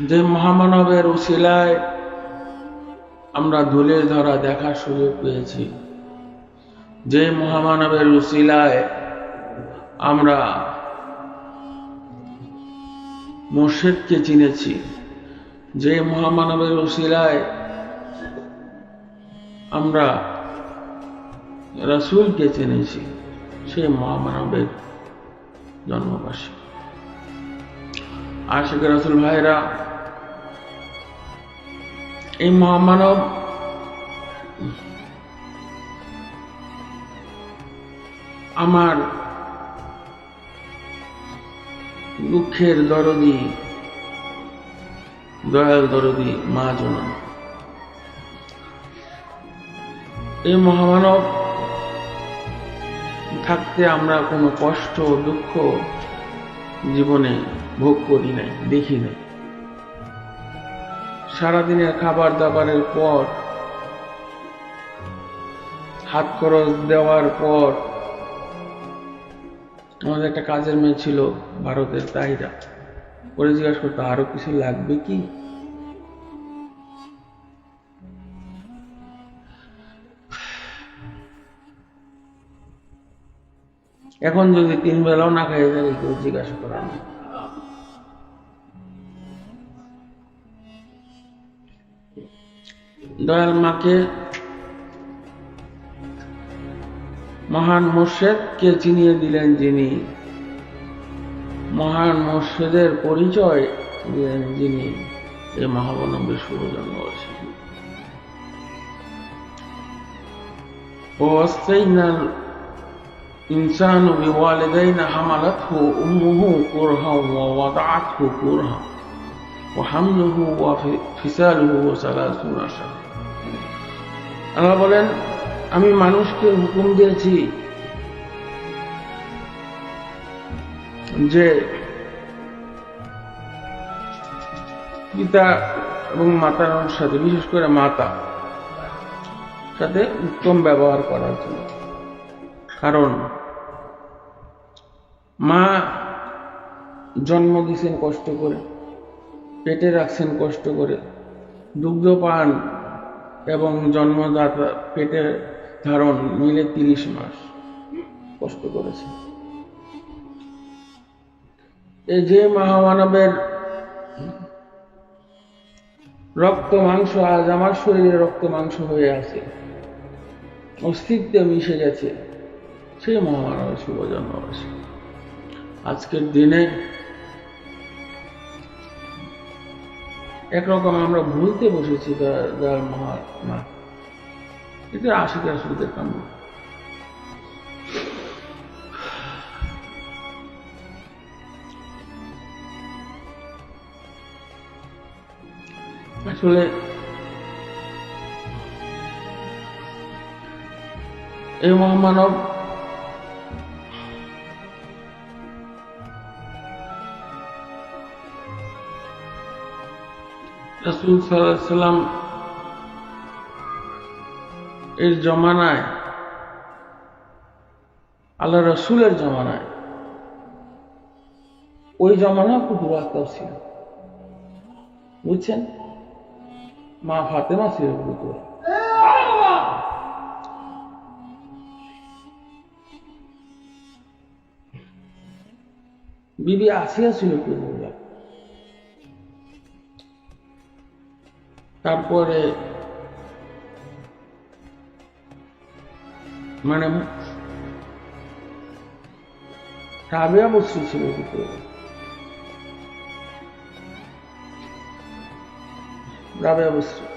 যে মহামানবের উশিলায় আমরা ধুলের ধরা দেখার সুযোগ পেয়েছি। যে মহামানবের উশিলায় আমরা মোর্শেদকে চিনেছি, যে মহামানবের উশিলায় আমরা রসুলকে চিনেছি, সে মহামানবের জন্মবাসী। আশিক রসুল ভাইরা, এই মহামানব আমার দুঃখের দরদি, দয়াল দরদি মা জনা। এই মহামানব থাকতে আমরা কোনো কষ্ট, দুঃখ জীবনে ভোগ করি নাই, দেখি নাই। সারাদিনের খাবার দাবারের পর, হাত খরচ দেওয়ার পর, আমাদের একটা কাজের মেয়ে ছিল, ভারতের তাইরা ওরে জিজ্ঞাসা করতো, আরও কিছু লাগবে কি? এখন যদি তিন বেলাও না খাইয়ে তাহলে কেউ জিজ্ঞাসা করে না দয়াল মাকে মহান কে চিনিয়ে দিলেন যিনি, মহান মোর্শেদের পরিচয় দিলেন যিনি এই মহাবনবের শুভজন্ম আছে ও অস্থায়ী الإنسان بوالدين حملته أمه كرها ووضعته كرها وحمله وفصاله وثلاثون شهرا আল্লাহ বলেন আমি মানুষকে হুকুম দিয়েছি যে পিতা এবং মাতার সাথে বিশেষ করে মাতা সাথে উত্তম ব্যবহার করার জন্য কারণ মা জন্ম দিয়েছেন কষ্ট করে, পেটে রাখছেন কষ্ট করে, দুগ্ধ পান এবং জন্মদাতা পেটে ধারণ মিলে তিরিশ মাস কষ্ট করেছে। এই যে মহামানবের রক্ত মাংস, আজ আমার শরীরে রক্ত মাংস হয়ে আছে, অস্তিত্বে মিশে গেছে সে মহামানবের শুভ জন্মবাসী আজকের দিনে একরকম আমরা ভুলতে বসেছি যার মহা মা। এটা আশিকে আসলে কাম্য আসলে এই মহামানব রসুল সাল্লাম এর জমানায় আল্লাহ রসুলের জমানায়, ওই জমানা খুব দুরাক্তাও ছিল। বুঝছেন? মা ফাতেমা ছিল বিবি আসিয়া ছিল পুতুল তারপরে মানে রাবিয়া বস্তু ছিল ভিতরে রাবেয়া বস্তু